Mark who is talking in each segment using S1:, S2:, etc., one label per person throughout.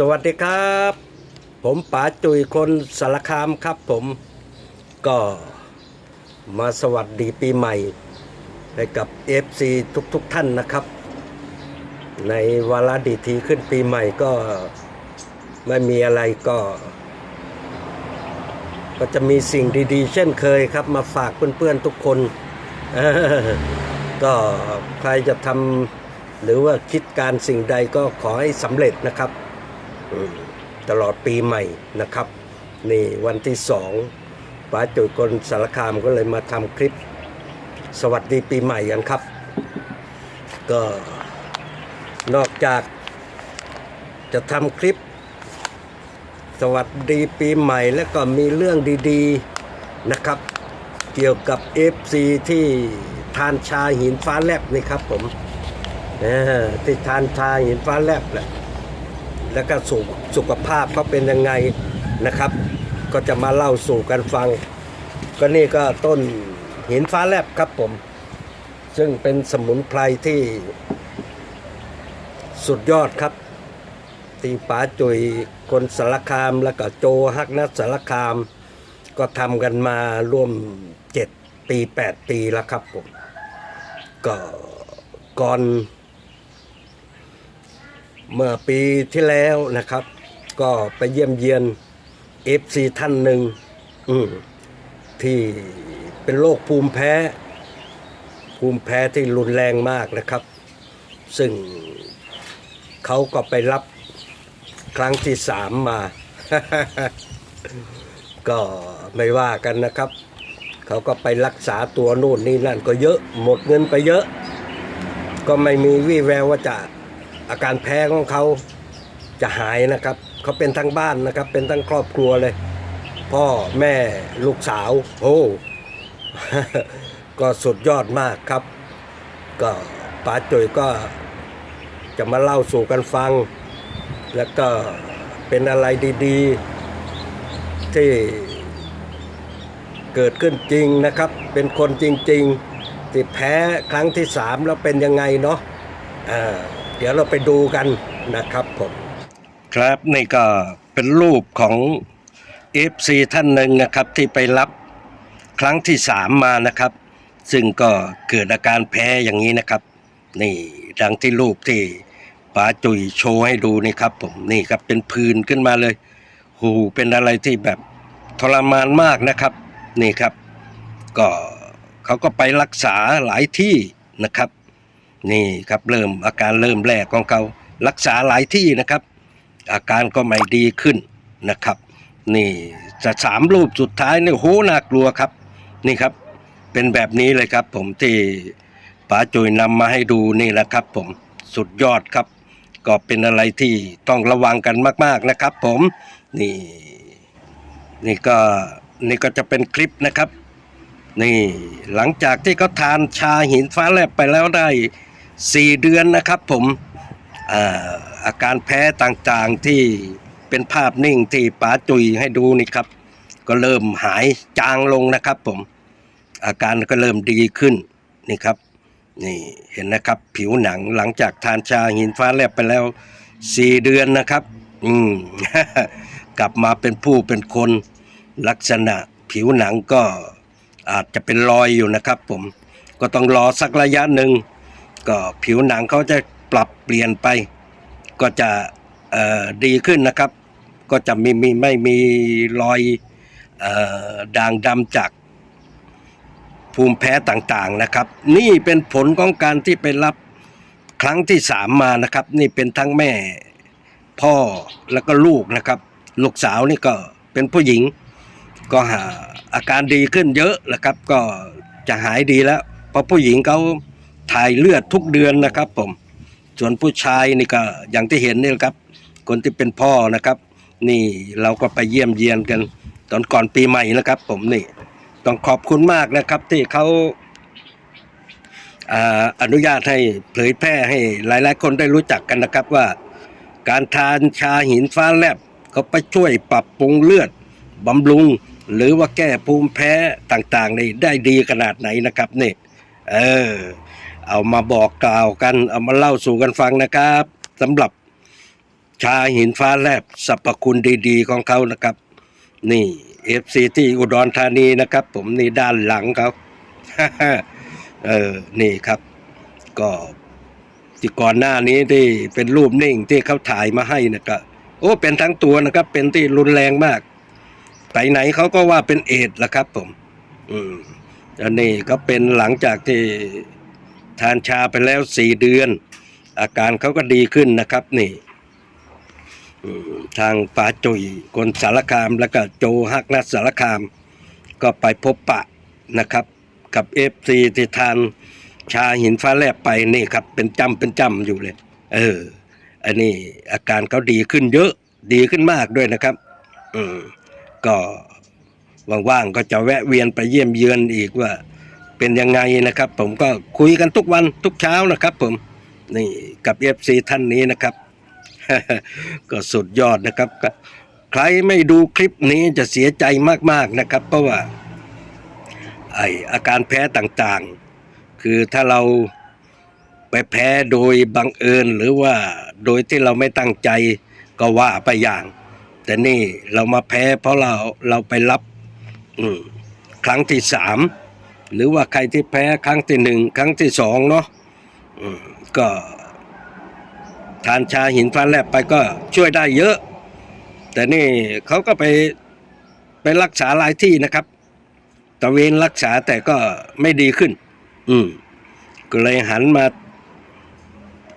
S1: สวัสดีครับ ผมป๋าจุยคนสารคามครับผมก็มาสวัสดีปีใหม่ ให้กับ FC ทุกๆทท่านนะครับ ในวาระดีทีขึ้นปีใหม่ก็ไม่มีอะไรก็ ก็จะมีสิ่งดีๆ เช่นเคยครับ มาฝากเพื่อนๆทุกคนก็ใครจะทำหรือว่าคิดการสิ่งใดก็ขอให้สำเร็จนะครับ ตลอดปีใหม่นะครับ นี่วันที่สองป๋าจุยกลสารคามก็เลยมาทำคลิป สวัสดีปีใหม่กันครับ ก็นอกจากจะทำคลิป สวัสดีปีใหม่แล้วก็มีเรื่องดีๆนะครับ เกี่ยวกับ FC ที่ทานชาหินฟ้าแลบนี่ครับผมเออที่ทานชาหินฟ้าแลบแหละ แล้วก็สุขสุขภาพเขาเป็นยังไงนะครับ ก็จะมาเล่าสู่กันฟัง ก็นี่ก็ต้นหินฟ้าแลบครับผม ซึ่งเป็นสมุนไพรที่สุดยอดครับ ตีป๋าจุยคนสารคามแล้วก็โจฮักนัทสารคาม ก็ทำกันมาร่วมเจ็ดปีแปดปีแล้วครับผมก็ก่อน เมื่อปีที่แล้วนะครับ ก็ไปเยี่ยมเยียนเอฟซีท่านหนึ่งที่เป็นโรคภูมิแพ้ ภูมิแพ้ที่รุนแรงมากนะครับ ซึ่งเขาก็ไปรับครั้งที่สามมา ก็ไม่ว่ากันนะครับ เขาก็ไปรักษาตัวนู่นนี่นั่นก็เยอะ หมดเงินไปเยอะ ก็ไม่มีวี่แววว่าจะ อาการแพ้ของเขาจะหายนะครับ เขาเป็นทั้งบ้านนะครับ เป็นทั้งครอบครัวเลย พ่อแม่ลูกสาวโอ้ก็สุดยอดมากครับ ก็ป๋าจุยก็จะมาเล่าสู่กันฟัง แล้วก็เป็นอะไรดีๆ ที่เกิดขึ้นจริงนะครับ เป็นคนจริงๆที่แพ้ครั้งที่สามแล้วเป็นยังไงเนาะอ่า เดี๋ยวเราไปดูกันนะครับผมครับนี่ก็เป็นรูปของ FC ท่านหนึ่งนะครับที่ไปรับครั้งที่สามมานะครับ ซึ่งก็เกิดอาการแพ้อย่างนี้นะครับ นี่ดังที่รูปที่ป๋าจุยโชว์ให้ดูนี่ครับผมนี่ครับเป็นพื้นขึ้นมาเลยหูเป็นอะไรที่แบบทรมานมากนะครับ นี่ครับ ก็เขาก็ไปรักษาหลายที่นะครับ นี่ครับเริ่มอาการเริ่มแรกของเขารักษาหลายที่นะครับ อาการก็ไม่ดีขึ้นนะครับ นี่จะสามรูปสุดท้ายนี่โหน่ากลัวครับ นี่ครับ เป็นแบบนี้เลยครับ ผมที่ป๋าจุยนำมาให้ดูนี่แหละครับ ผมสุดยอดครับ ก็เป็นอะไรที่ต้องระวังกันมาก ๆนะครับ ผมนี่ นี่ก็นี่ก็จะเป็นคลิปนะครับ นี่หลังจากที่เขาทานชาหินฟ้าแลบไปแล้วได้ สี่เดือนนะครับผมอาการแพ้ต่างๆที่เป็นภาพนิ่งที่ป๋าจุยให้ดูนี่ครับ ก็เริ่มหายจางลงนะครับผมอาการก็เริ่มดีขึ้นนี่ครับนี่เห็นนะครับผิวหนังหลังจากทานชาหินฟ้าแลบไปแล้วสี่เดือนนะครับ อืมกลับมาเป็นผู้เป็นคนลักษณะผิวหนังก็อาจจะเป็นรอยอยู่นะครับผมก็ต้องรอสักระยะหนึ่ง ก็ผิวหนังเขาจะปรับเปลี่ยนไป ก็จะดีขึ้นนะครับ ก็จะมีมีไม่มีรอยอด่างดำจากภูมิแพ้ต่างๆนะครับ นี่เป็นผลของการที่ไปรับครั้งที่สามมานะครับ นี่เป็นทั้งแม่พ่อแล้วก็ลูกนะครับ ลูกสาวนี่ก็เป็นผู้หญิง ก็หาอาการดีขึ้นเยอะแล้วครับ ก็จะหายดีแล้วเพราะผู้หญิงเขา ถ่ายเลือดทุกเดือนนะครับผมส่วนผู้ชายนี่ก็อย่างที่เห็นนี่แหละครับ คนที่เป็นพ่อนะครับ นี่เราก็ไปเยี่ยมเยียนกัน ตอนก่อนปีใหม่นะครับ ผมนี่ต้องขอบคุณมากนะครับ ที่เขาอาอนุญาตให้เผยแพร่ให้หลาย ๆ คนได้รู้จักกันนะครับว่า การทานชาหินฟ้าแลบเขาไปช่วยปรับปรุงเลือดบำรุง หรือว่าแก้ภูมิแพ้ต่างๆนี่ได้ดีขนาดไหนนะครับนี่เออ เอามาบอกกล่าวกัน เอามาเล่าสู่กันฟังนะครับสำหรับชาหินฟ้าแลบสรรพคุณดี ๆ ของเขานะครับ นี่เอฟซีที่อุดรธานีนะครับ ผมนี่ด้านหลังเขาเออนี่ครับ ก็ที่ก่อนหน้านี้ที่เป็นรูปนิ่งที่เขาถ่ายมาให้นะครับโอ้เป็นทั้งตัวนะครับ เป็นที่รุนแรงมากไปไหนเขาก็ว่าเป็นเอดละครับ ผม อืมอันนี้ก็เป็นหลังจากที่ ทานชาไปแล้วสี่เดือน อาการเขาก็ดีขึ้นนะครับนี่ทางป๋าจุยคนสารคามแล้วก็โจฮักนัดสารคาม ก็ไปพบปะนะครับ กับเอฟซีที่ทานชาหินฟ้าแลบไปนี่ครับ เป็นจำเป็นจำอยู่เลย เออ อันนี้อาการเขาดีขึ้นเยอะดีขึ้นมากด้วยนะครับ อืมก็ว่างๆก็จะแวะเวียนไปเยี่ยมเยือนอีกว่า เป็นยังไงนะครับ ผมก็คุยกันทุกวันทุกเช้านะครับ ผมนี่กับเอฟซีท่านนี้นะครับ ก็สุดยอดนะครับ ใครไม่ดูคลิปนี้จะเสียใจมากๆนะครับ เพราะว่าไออาการแพ้ต่างๆ คือถ้าเราไปแพ้โดยบังเอิญหรือว่าโดยที่เราไม่ตั้งใจก็ว่าไปอย่าง แต่นี่เรามาแพ้เพราะเราเราไปรับครั้งที่สาม หรือว่าใครที่แพ้ครั้งที่หนึ่งครั้งที่สองเนาะก็ทานชาหินฟ้าแลบไปก็ช่วยได้เยอะ แต่นี่เขาก็ไปไปรักษาหลายที่นะครับตะเวนรักษาแต่ก็ไม่ดีขึ้น อืม ก็เลยหันมา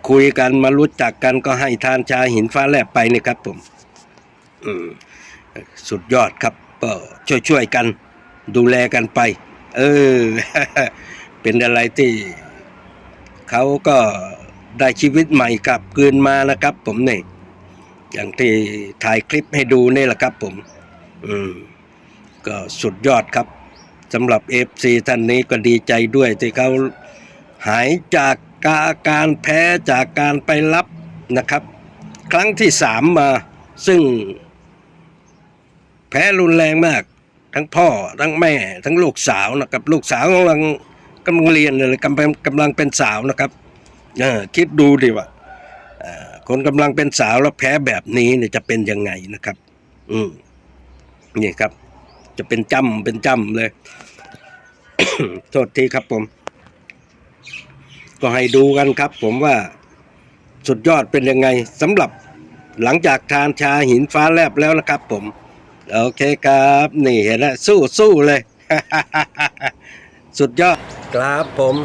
S1: คุยกันมารู้จักกันก็ให้ทานชาหินฟ้าแลบไปนี่ครับ ผม อืม สุดยอดครับก็ช่วยๆกัน ดูแลกันไป เออ เป็นอะไรที่เขาก็ได้ชีวิตใหม่กลับคืนมานะครับ ผมนี่อย่างที่ถ่ายคลิปให้ดูนี่แหละครับ ผม อืม ก็สุดยอดครับสำหรับเอฟซีท่านนี้ก็ดีใจด้วยที่เขาหายจากอาการแพ้จากการไปรับนะครับ ครั้งที่สามมา ซึ่ง แพ้รุนแรงมาก ทั้งพ่อทั้งแม่ ทั้งลูกสาวนะครับลูกสาวกำลังกำลังเรียนเลยกำลังกำลังเป็นสาวนะครับเออคิดดูดิว่าคนกำลังเป็นสาวแล้วแพ้แบบนี้เนี่ยจะเป็นยังไงนะครับ อืมนี่ครับ จะเป็นจำเป็นจำเลย โทษทีครับผม ก็ให้ดูกันครับ ผมว่าสุดยอดเป็นยังไงสำหรับหลังจากทานชาหินฟ้าแลบแล้วนะครับผม โอเคครับ นี่เห็นแล้วสู้สู้เลย สุดยอด ครับผม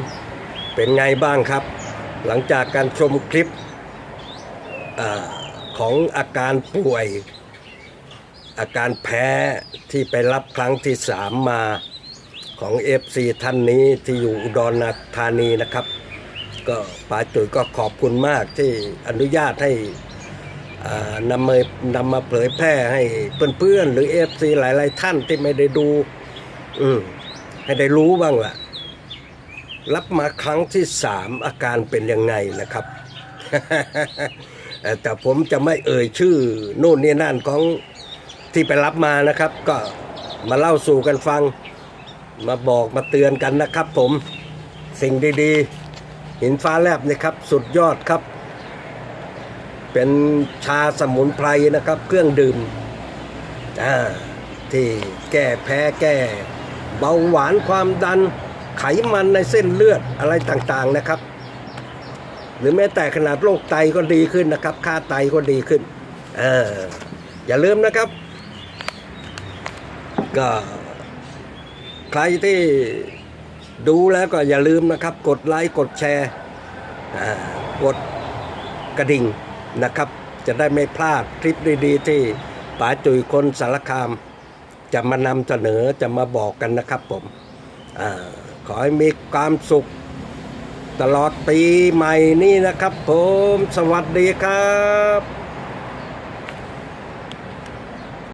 S1: เป็นไงบ้างครับ หลังจากการชมคลิปอของอาการป่วย อาการแพ้ที่ไปรับครั้งที่สามมาของ FC ท่านนี้ที่อยู่อุดรธานีนะครับ ก็ป๋าจุ๋ยก็ขอบคุณมากที่อนุญาตให้ นำมานำมาเผยแพร่ให้เพื่อนๆ หรือเอฟซีหลาย ๆ ท่านที่ไม่ได้ดู อืมให้ได้รู้บ้างล่ะ รับมาครั้งที่สามอาการเป็นยังไงนะครับ แต่ผมจะไม่เอ่ยชื่อโน่นนี่นั่นของที่ไปรับมานะครับ ก็มาเล่าสู่กันฟัง มาบอกมาเตือนกันนะครับผมสิ่งดี ๆ หินฟ้าแลบนะครับ สุดยอดครับ เป็นชาสมุนไพรนะครับ เครื่องดื่มที่แก้แพ้แก้เบาหวานความดันไขมันในเส้นเลือดอะไรต่างๆนะครับ หรือแม้แต่ขนาดโรคไตก็ดีขึ้นนะครับ ค่าไตก็ดีขึ้นออย่าลืมนะครับ ก็ใครที่ดูแล้วก็อย่าลืมนะครับ กดไลค์กดแชร์กดกระดิ่ง นะครับ จะได้ไม่พลาดคลิปดีๆ ที่ป๋าจุยคนสารคาม จะมานำเสนอจะมาบอกกันนะครับผมอขอให้มีความสุข ตลอดปีใหม่นี้นะครับผม สวัสดีครับ